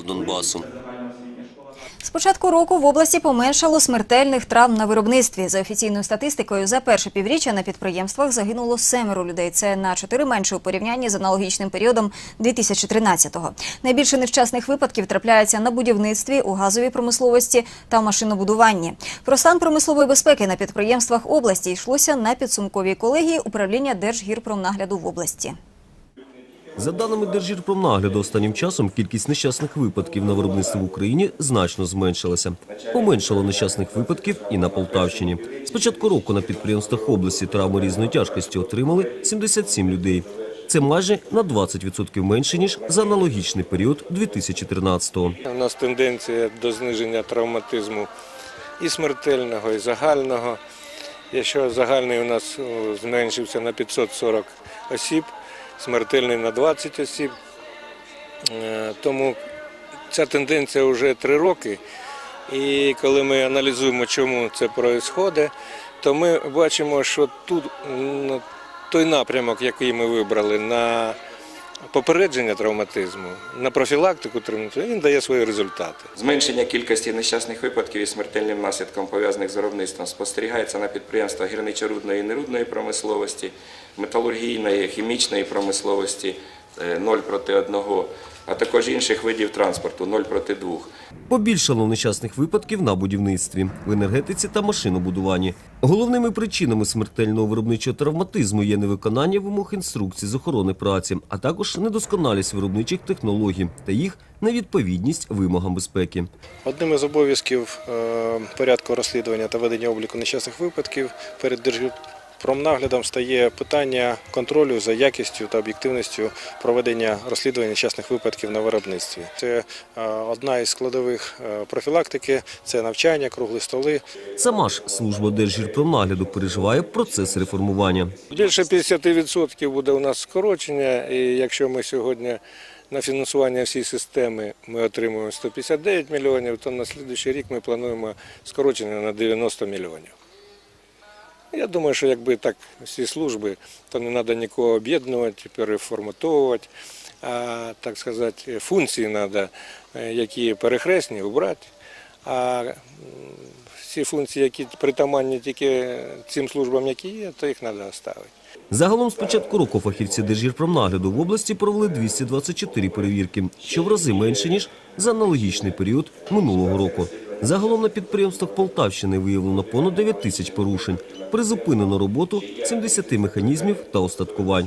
Донбасу. З початку року в області поменшало смертельних травм на виробництві. За офіційною статистикою, за перше півріччя на підприємствах загинуло семеро людей. Це на чотири менше у порівнянні з аналогічним періодом 2013-го. Найбільше нещасних випадків трапляється на будівництві, у газовій промисловості та машинобудуванні. Про стан промислової безпеки на підприємствах області йшлося на підсумковій колегії управління Держгірпромнагляду в області. За даними Держгірпромнагляду, останнім часом кількість нещасних випадків на виробництві в Україні значно зменшилася. Поменшало нещасних випадків і на Полтавщині. З початку року на підприємствах області травми різної тяжкості отримали 77 людей. Це майже на 20% менше, ніж за аналогічний період 2013-го. У нас тенденція до зниження травматизму і смертельного, і загального. Якщо загальний у нас зменшився на 540 осіб, смертельний на 20 осіб. Е, Тому ця тенденція вже три роки. І коли ми аналізуємо, чому це відбувається, то ми бачимо, що тут той напрямок, який ми вибрали на попередження травматизму, на профілактику травматизму, він дає свої результати. Зменшення кількості нещасних випадків і смертельним наслідком пов'язаних з виробництвом спостерігається на підприємствах гірничорудної і нерудної промисловості, металургійної, хімічної промисловості 0 проти 1, а також інших видів транспорту 0 проти 2. Побільшало нещасних випадків на будівництві, в енергетиці та машинобудуванні. Головними причинами смертельного виробничого травматизму є невиконання вимог інструкцій з охорони праці, а також недосконалість виробничих технологій та їх невідповідність вимогам безпеки. Одним із обов'язків е, порядку розслідування та ведення обліку нещасних випадків перед Держпромнаглядом стає питання контролю за якістю та об'єктивністю проведення розслідування нещасних випадків на виробництві. Це е, одна із складових е, профілактики, це навчання, круглі столи. Сама ж служба Держгірпромнагляду переживає процес реформування. Більше 50% буде у нас скорочення, і якщо ми сьогодні на фінансування всієї системи ми отримуємо 159 мільйонів, то на наступний рік ми плануємо скорочення на 90 мільйонів. Я думаю, що якби так всі служби, то не треба нікого об'єднувати, переформатовувати, а так сказати, функції треба, які перехресні, убрати. А всі функції, які притаманні тільки цим службам, які є, то їх треба оставити. Загалом з початку року фахівці Держгірпромнагляду в області провели 224 перевірки, що в рази менше, ніж за аналогічний період минулого року. Загалом на підприємствах Полтавщини виявлено понад 9 тисяч порушень. Призупинено роботу 70 механізмів та остаткувань.